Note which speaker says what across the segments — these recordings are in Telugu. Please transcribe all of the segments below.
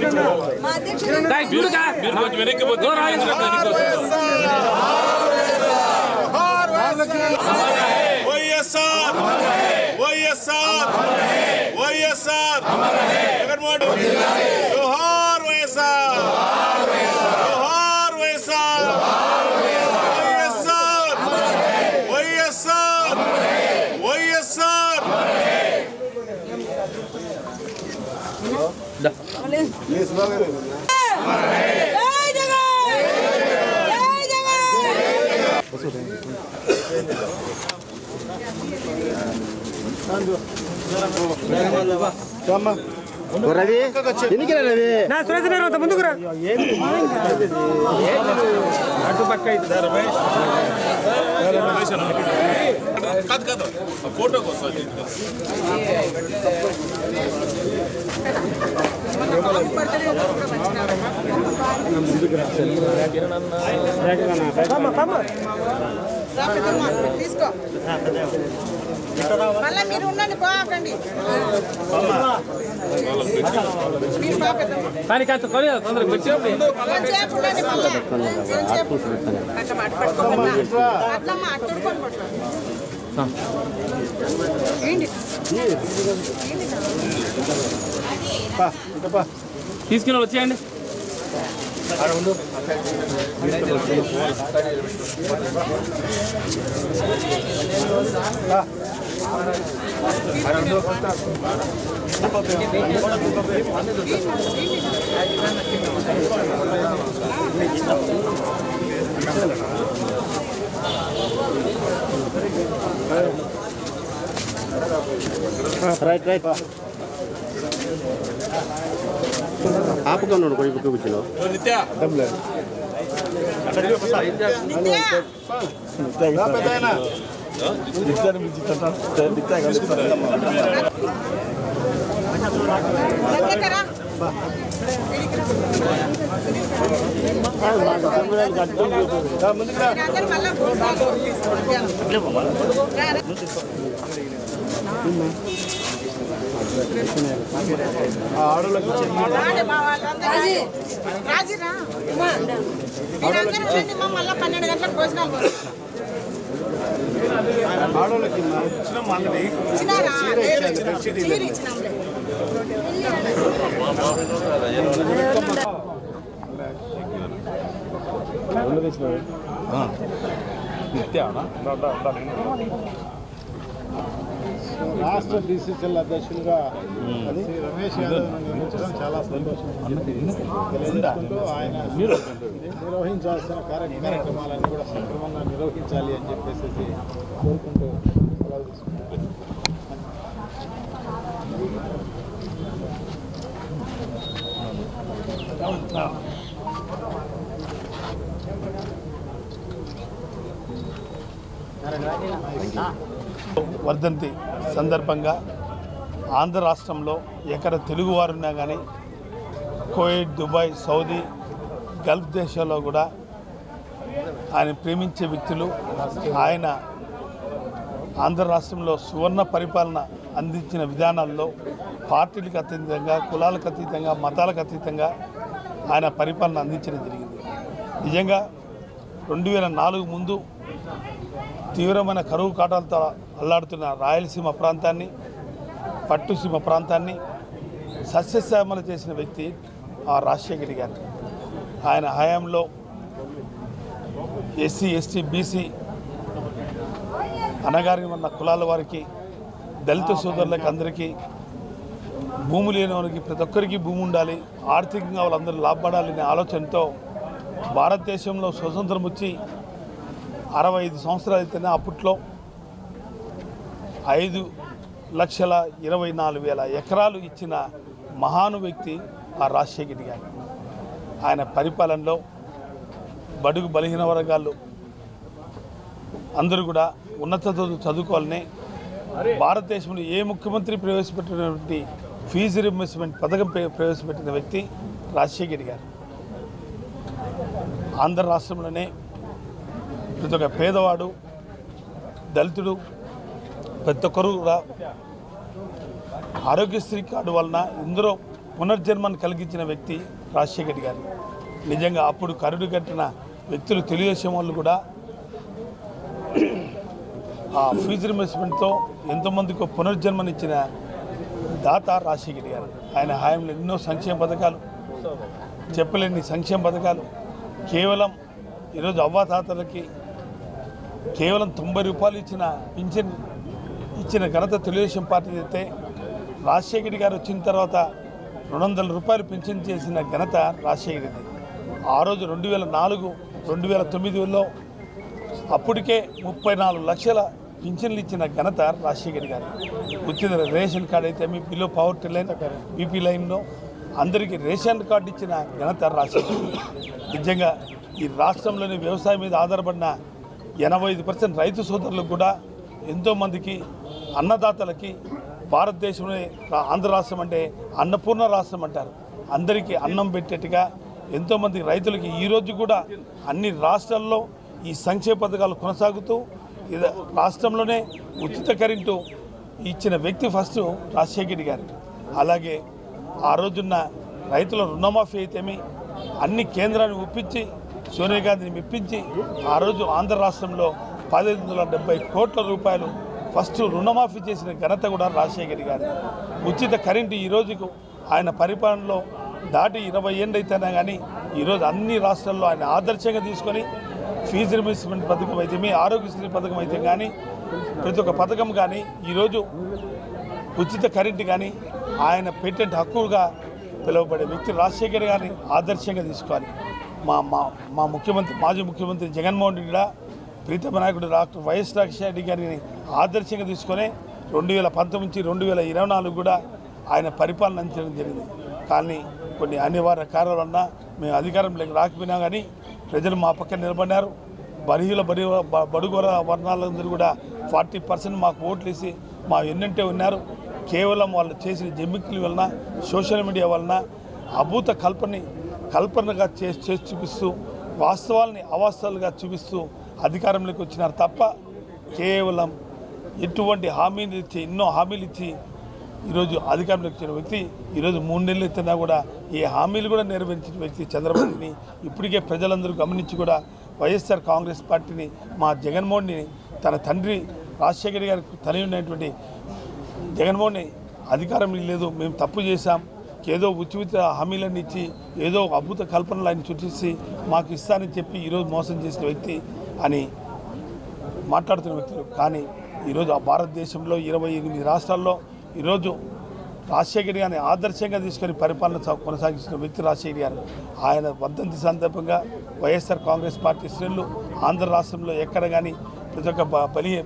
Speaker 1: మా అధ్యక్షుడు
Speaker 2: మీరు కొంచెం వెనక్కి పోతే వెనక్కి వస్తారు.
Speaker 3: వైఎస్ఆర్ వైఎస్ఆర్ వైఎస్ఆర్ జగన్మోహన్ జోహార్ వైఎస్ఆర్ జోహార్ వైఎస్ఆర్ వైఎస్ఆర్ వైఎస్ఆర్ వైఎస్ఆర్
Speaker 1: జై జగన్ జై జగన్
Speaker 4: రవి ఎన్నికల రవి
Speaker 3: కాదు కాదు ఫోటోకి
Speaker 5: తీసుకో మళ్ళీ మీరు ఉండండి పోకండి
Speaker 2: కానీ కాస్త తొందరగా వచ్చేప్పుడు
Speaker 5: ఏంటి ఏంటి
Speaker 2: తీసుకుని వచ్చేయండి.
Speaker 4: Right right. ఆపుకున్నాడు కొడుకు కూర్చున్నావు
Speaker 3: నిత్య
Speaker 5: దగ్గరరా మీరందరూ మళ్ళా రాండి మా వాళ్ళందరూ రాజీ రాజీరా మీరందరూ రండి మా మళ్ళా పన్నెండు గంటలకు భోజనాలు పోతాయి. ఇచ్చినారా? లేదు, చీర
Speaker 6: రాష్ట్ర డిసిసిఎల్ అధ్యక్షులుగా శ్రీ రమేష్ యాదవ్ చాలా సంతోషం. ఆయన నిర్వహించాల్సిన కార్య- కార్యక్రమాలను కూడా సక్రమంగా నిర్వహించాలి అని చెప్పేసి కోరుకుంటూ.
Speaker 7: వర్ధంతి. సందర్భంగా ఆంధ్ర రాష్ట్రంలో ఎక్కడ తెలుగువారున్నా కానీ కోయిట్ దుబాయ్ సౌదీ గల్ఫ్ దేశాల్లో కూడా ఆయన ప్రేమించే వ్యక్తులు ఆయన ఆంధ్ర రాష్ట్రంలో సువర్ణ పరిపాలన అందించిన విధానాల్లో పార్టీలకు అతీతంగా కులాలకు అతీతంగా మతాలకు అతీతంగా ఆయన పరిపాలన అందించడం జరిగింది. నిజంగా రెండు వేల నాలుగు ముందు తీవ్రమైన కరువు కాటాలతో అల్లాడుతున్న రాయలసీమ ప్రాంతాన్ని పట్టుసీమ ప్రాంతాన్ని సస్యశ్యామలు చేసిన వ్యక్తి ఆ రాజశేఖర్ గారు. ఆయన హయాంలో ఎస్సీ ఎస్టీ బీసీ అనగారిన ఉన్న కులాల వారికి దళిత సోదరులకు అందరికీ భూమి లేని వారికి ప్రతి ఒక్కరికి భూమి ఉండాలి ఆర్థికంగా వాళ్ళందరూ లాభపడాలనే ఆలోచనతో భారతదేశంలో స్వతంత్రం వచ్చి అరవై ఐదు సంవత్సరాలు అయితేనే అప్పట్లో ఐదు లక్షల ఇరవై నాలుగు వేల ఎకరాలు ఇచ్చిన మహాను వ్యక్తి ఆ రాజశేఖర్ గారు. ఆయన పరిపాలనలో బడుగు బలహీన వర్గాలు అందరూ కూడా ఉన్నత చదువుకోవాలని భారతదేశంలో ఏ ముఖ్యమంత్రి ప్రవేశపెట్టినటువంటి ఫీజు రింబర్స్మెంట్ పథకం ప్ర- ప్రవేశపెట్టిన వ్యక్తి రాజశేఖర్ గారు. ఆంధ్ర రాష్ట్రంలోనే ప్రతి ఒక్క పేదవాడు దళితుడు ప్రతి ఒక్కరు కూడా ఆరోగ్యశ్రీ కార్డు వలన ఎందరో పునర్జన్మను కలిగించిన వ్యక్తి రాజశేఖర్ గారు. నిజంగా అప్పుడు కరుడు కట్టిన వ్యక్తులు తెలుగుదేశం వాళ్ళు కూడా ఆ ఫీజు రిమర్స్మెంట్తో ఎంతోమందికి పునర్జన్మనిచ్చిన దాత రాజశేఖర్ గారు. ఆయన హాయంలో ఎన్నో సంక్షేమ పథకాలు చెప్పలేని సంక్షేమ పథకాలు కేవలం ఈరోజు అవ్వాతాతలకి కేవలం తొంభై రూపాయలు ఇచ్చిన పింఛన్ ఇచ్చిన ఘనత తెలుగుదేశం పార్టీ అయితే రాజశేఖర్ గారు వచ్చిన తర్వాత రెండు వందల రూపాయలు పింఛన్ చేసిన ఘనత రాజశేఖర ఆ రోజు రెండు వేల నాలుగు రెండు వేల తొమ్మిదిలో అప్పటికే ముప్పై నాలుగు లక్షల పింఛన్లు ఇచ్చిన ఘనత రాజశేఖర్ గారు. వచ్చిన రేషన్ కార్డు అయితే మీ బిలో పవర్టీ లైన్ బీపీ లైన్లో అందరికీ రేషన్ కార్డు ఇచ్చిన ఘనత రాజశేఖర్ నిజంగా ఈ రాష్ట్రంలోని వ్యవసాయం మీద ఆధారపడిన ఎనభై ఐదు పర్సెంట్ రైతు సోదరులకు కూడా ఎంతోమందికి అన్నదాతలకి భారతదేశంలో ఆంధ్ర రాష్ట్రం అంటే అన్నపూర్ణ రాష్ట్రం అంటారు. అందరికీ అన్నం పెట్టేట్టుగా ఎంతోమంది రైతులకి ఈరోజు కూడా అన్ని రాష్ట్రాల్లో ఈ సంక్షేమ పథకాలు కొనసాగుతూ రాష్ట్రంలోనే ఉచిత కరెంటు ఇచ్చిన వ్యక్తి ఫస్ట్ రాజశేఖర్ గారు. అలాగే ఆ రోజున్న రైతుల రుణమాఫీ అయితేమి అన్ని కేంద్రాన్ని ఒప్పించి సోనియా గాంధీని మెప్పించి ఆ రోజు ఆంధ్ర రాష్ట్రంలో పదిహేను వందల డెబ్బై కోట్ల రూపాయలు ఫస్ట్ రుణమాఫీ చేసిన ఘనత కూడా రాజశేఖర్ గారి ఉచిత కరెంటు ఈ రోజుకు ఆయన పరిపాలనలో దాటి ఇరవై ఏళ్ళు అయితేనా కానీ ఈరోజు అన్ని రాష్ట్రాల్లో ఆయన ఆదర్శంగా తీసుకొని ఫీజు రిమర్స్మెంట్ పథకం అయితే మీ ఆరోగ్యశ్రీ పథకం అయితే కానీ ప్రతి ఒక్క పథకం కానీ ఈరోజు ఉచిత కరెంటు కానీ ఆయన పేటెంట్ హక్కుగా పిలువబడే వ్యక్తి రాజశేఖర్ గారిని ఆదర్శంగా తీసుకోవాలి. మా మా మా ముఖ్యమంత్రి మాజీ ముఖ్యమంత్రి జగన్మోహన్ రెడ్డి కూడా ప్రీతమ నాయకుడు డాక్టర్ వైఎస్ రాజశేఖర రెడ్డి గారిని ఆదర్శంగా తీసుకొని రెండు వేల పంతొమ్మిది నుంచి రెండు వేల ఇరవై నాలుగు కూడా ఆయన పరిపాలన అందించడం జరిగింది. కానీ కొన్ని అనివార్య కారణాల వల్ల మేము అధికారంలోకి రాకపోయినా కానీ ప్రజలు మా పక్కన నిలబడినారు. బరిహీల బరి బ- వర్ణాలందరూ కూడా ఫార్టీ పర్సెంట్ మాకు ఓట్లు వేసి మా ఎన్నంటే ఉన్నారు. కేవలం వాళ్ళు చేసిన జమ్మికల వలన సోషల్ మీడియా వలన అభూత కల్పని కల్పనగా చేసి చేసి చూపిస్తూ వాస్తవాల్ని అవాస్తవాలుగా చూపిస్తూ అధికారంలోకి వచ్చినారు తప్ప కేవలం ఎటువంటి హామీలు ఇచ్చి ఎన్నో హామీలు ఇచ్చి ఈరోజు అధికారంలోకి వచ్చిన వ్యక్తి ఈరోజు మూడు నెలలు ఇస్తున్నా కూడా ఏ హామీలు కూడా నెరవేర్చిన వ్యక్తి చంద్రబాబుని ఇప్పటికే ప్రజలందరూ గమనించి కూడా వైఎస్ఆర్ కాంగ్రెస్ పార్టీని మా జగన్మోహన్ని తన తండ్రి రాజశేఖర్ గారికి తనయున్నటువంటి ఉన్నటువంటి జగన్మోహన్ అధికారం లేదు మేము తప్పు చేశాం. ఏదో ఉచిత హామీలను ఇచ్చి ఏదో అద్భుత కల్పనలు ఆయన చుట్టేసి మాకు ఇస్తానని చెప్పి ఈరోజు మోసం చేసిన వ్యక్తి అని మాట్లాడుతున్న వ్యక్తులు. కానీ ఈరోజు ఆ భారతదేశంలో ఇరవై ఎనిమిది రాష్ట్రాల్లో ఈరోజు రాజశేఖర్ గారిని ఆదర్శంగా తీసుకొని పరిపాలన కొనసాగిస్తున్న వ్యక్తి రాజశేఖర్ గారు. ఆయన వర్ధంతి సందర్భంగా వైఎస్ఆర్ కాంగ్రెస్ పార్టీ శ్రేణులు ఆంధ్ర రాష్ట్రంలో ఎక్కడ కానీ ప్రతి ఒక్క బ- బలి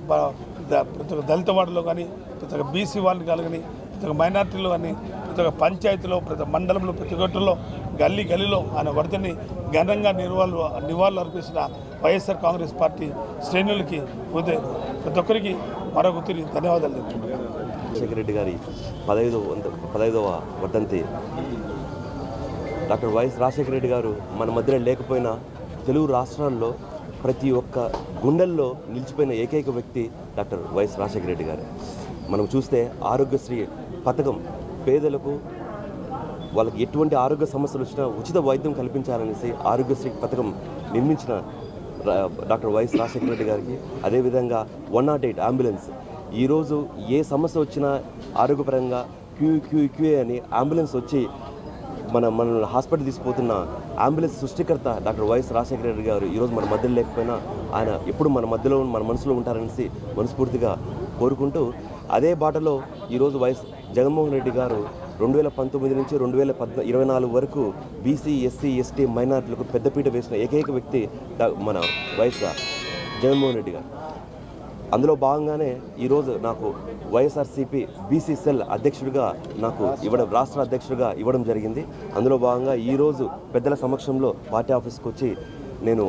Speaker 7: ప్రతి ఒక్క దళిత వార్డులో కానీ ప్రతి ఒక్క బీసీ వాళ్ళు కానీ ప్రతి ఒక్క మైనార్టీలు కానీ ప్రతి ఒక్క పంచాయతీలో ప్రతి మండలంలో ప్రతి ఒక్కటిలో గల్లీ గల్లీలో ఆయన వరదని ఘనంగా నివాళులు నివాళులు అర్పిస్తున్న వైఎస్ఆర్ కాంగ్రెస్ పార్టీ శ్రేణులకి పోతే ప్రతి ఒక్కరికి మరొక తిరిగి ధన్యవాదాలు తెలుపుతున్నాను
Speaker 8: రాజశేఖర రెడ్డి గారి పదహైదవ పదహైదవ వర్ధంతి. డాక్టర్ వైఎస్ రాజశేఖర రెడ్డి గారు మన మధ్యలో లేకపోయినా తెలుగు రాష్ట్రాల్లో ప్రతి ఒక్క గుండెల్లో నిలిచిపోయిన ఏకైక వ్యక్తి డాక్టర్ వైఎస్ రాజశేఖర రెడ్డి గారు. మనం చూస్తే ఆరోగ్యశ్రీ పథకం పేదలకు వాళ్ళకి ఎటువంటి ఆరోగ్య సమస్యలు వచ్చినా ఉచిత వైద్యం కల్పించాలనేసి ఆరోగ్యశ్రీ పథకం నిర్మించిన డాక్టర్ వైఎస్ రాజశేఖర రెడ్డి గారికి. అదేవిధంగా వన్ నాట్ ఎయిట్ అంబులెన్స్. ఈరోజు ఏ సమస్య వచ్చినా ఆరోగ్యపరంగా క్యూ క్యూ క్యూ అని అంబులెన్స్ వచ్చి మన మన హాస్పిటల్ తీసుకుపోతున్న అంబులెన్స్ సృష్టికర్త డాక్టర్ వైఎస్ రాజశేఖర రెడ్డి గారు ఈరోజు మన మధ్యలో లేకపోయినా ఆయన ఎప్పుడు మన మధ్యలో మన మనసులో ఉంటారనేసి మనస్ఫూర్తిగా కోరుకుంటూ అదే బాటలో ఈరోజు వైఎస్ జగన్మోహన్ రెడ్డి గారు రెండు వేల పంతొమ్మిది నుంచి రెండు వేల పద్ ఇరవై నాలుగు వరకు బీసీ ఎస్సీ ఎస్టీ మైనార్టీలకు పెద్దపీట వేసిన ఏకైక వ్యక్తి మన వైఎస్ జగన్మోహన్ రెడ్డి గారు. అందులో భాగంగానే ఈరోజు నాకు వైఎస్ఆర్సీపీ బీసీ సెల్ అధ్యక్షుడిగా నాకు ఇవ్వడం రాష్ట్ర అధ్యక్షుడిగా ఇవ్వడం జరిగింది. అందులో భాగంగా ఈరోజు పెద్దల సమక్షంలో పార్టీ ఆఫీస్కి వచ్చి నేను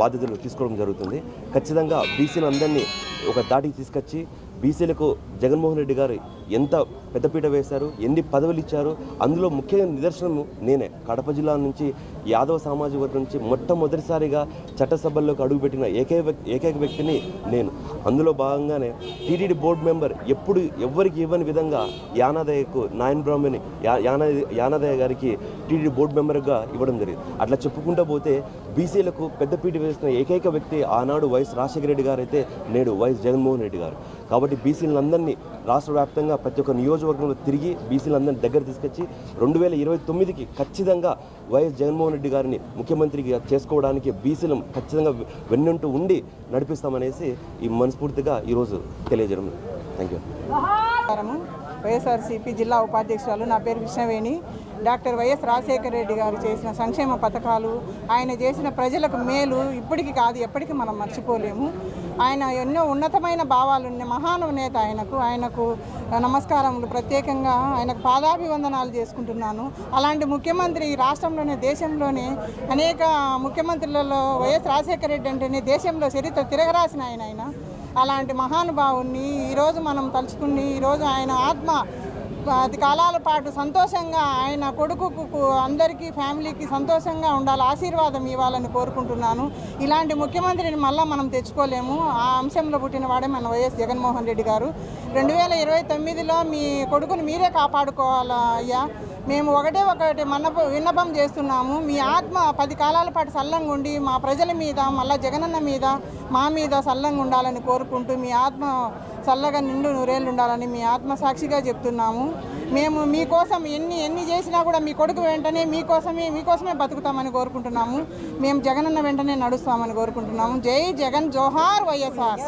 Speaker 8: బాధ్యతలు తీసుకోవడం జరుగుతుంది. ఖచ్చితంగా బీసీలు అందరినీ ఒక దాటికి తీసుకొచ్చి బీసీలకు జగన్మోహన్ రెడ్డి గారు ఎంత పెద్దపీట వేశారు ఎన్ని పదవులు ఇచ్చారు అందులో ముఖ్య నిదర్శనం నేనే. కడప జిల్లా నుంచి యాదవ సామాజిక వర్గం నుంచి మొట్టమొదటిసారిగా చట్టసభల్లోకి అడుగుపెట్టిన ఏకైక ఏకైక వ్యక్తిని నేను. అందులో భాగంగానే టీటీడీ బోర్డు మెంబర్ ఎప్పుడు ఎవ్వరికి ఇవ్వని విధంగా యానాదయ్యకు నాయన్ బ్రాహ్మణి యా- యానా యానాదయ్య గారికి టీటీడీ బోర్డు మెంబర్గా ఇవ్వడం జరిగింది. అట్లా చెప్పుకుంటూ పోతే బీసీలకు పెద్దపీట వేసిన ఏకైక వ్యక్తి ఆనాడు వైఎస్ రాజశేఖర రెడ్డి గారు అయితే నేడు వైఎస్ జగన్మోహన్ రెడ్డి గారు. కాబట్టి బీసీలందరినీ రాష్ట్ర వ్యాప్తంగా ప్రతి ఒక్క నియోజకవర్గంలో తిరిగి బీసీలందరినీ దగ్గర తీసుకొచ్చి రెండు వేల ఇరవై తొమ్మిదికి ఖచ్చితంగా వైఎస్ జగన్మోహన్ రెడ్డి గారిని ముఖ్యమంత్రిగా చేసుకోవడానికి బీసీలు ఖచ్చితంగా వెన్నుంటూ ఉండి నడిపిస్తామనేసి ఈ మనస్ఫూర్తిగా ఈరోజు తెలియజేయడం థ్యాంక్ యూ
Speaker 5: వైఎస్ఆర్సీపీ జిల్లా ఉపాధ్యక్షురాలు నా పేరు కృష్ణవేణి. డాక్టర్ వైఎస్ రాజశేఖర రెడ్డి గారు చేసిన సంక్షేమ పథకాలు ఆయన చేసిన ప్రజలకు మేలు ఇప్పటికి కాదు ఎప్పటికీ మనం మర్చిపోలేము. ఆయన ఎన్నో ఉన్నతమైన భావాలున్న మహాను నేత ఆయనకు ఆయనకు నమస్కారములు ప్రత్యేకంగా ఆయనకు పాదాభివందనాలు చేసుకుంటున్నాను. అలాంటి ముఖ్యమంత్రి ఈ రాష్ట్రంలోనే దేశంలోనే అనేక ముఖ్యమంత్రులలో వైఎస్ రాజశేఖర రెడ్డి అంటేనే దేశంలో చరిత్ర తిరగరాసిన ఆయన ఆయన. అలాంటి మహానుభావుణ్ణి ఈరోజు మనం తలుచుకుని ఈరోజు ఆయన ఆత్మ పది కాలాల పాటు సంతోషంగా ఆయన కొడుకుకు అందరికీ ఫ్యామిలీకి సంతోషంగా ఉండాలి ఆశీర్వాదం ఇవ్వాలని కోరుకుంటున్నాను. ఇలాంటి ముఖ్యమంత్రిని మళ్ళీ మనం తెచ్చుకోలేము. ఆ అంశంలో పుట్టిన వాడే మన వైఎస్ జగన్మోహన్ రెడ్డి గారు. రెండు వేల ఇరవై తొమ్మిదిలో మీ కొడుకుని మీరే కాపాడుకోవాలా అయ్యా? మేము ఒకటే ఒకటి మన్నప విన్నపం చేస్తున్నాము. మీ ఆత్మ పది కాలాల పాటు సల్లంగా ఉండి మా ప్రజల మీద మళ్ళా జగనన్న మీద మా మీద సల్లంగా ఉండాలని కోరుకుంటూ మీ ఆత్మ చల్లగా నిండు నూరేళ్ళు ఉండాలని మీ ఆత్మసాక్షిగా చెప్తున్నాము. మేము మీకోసం ఎన్ని ఎన్ని చేసినా కూడా మీ కొడుకు వెంటనే మీకోసమే మీకోసమే బతుకుతామని కోరుకుంటున్నాము. మేము జగనన్న వెంటనే నడుస్తామని కోరుకుంటున్నాము. జై జగన్ జోహార్ వైఎస్ఆర్.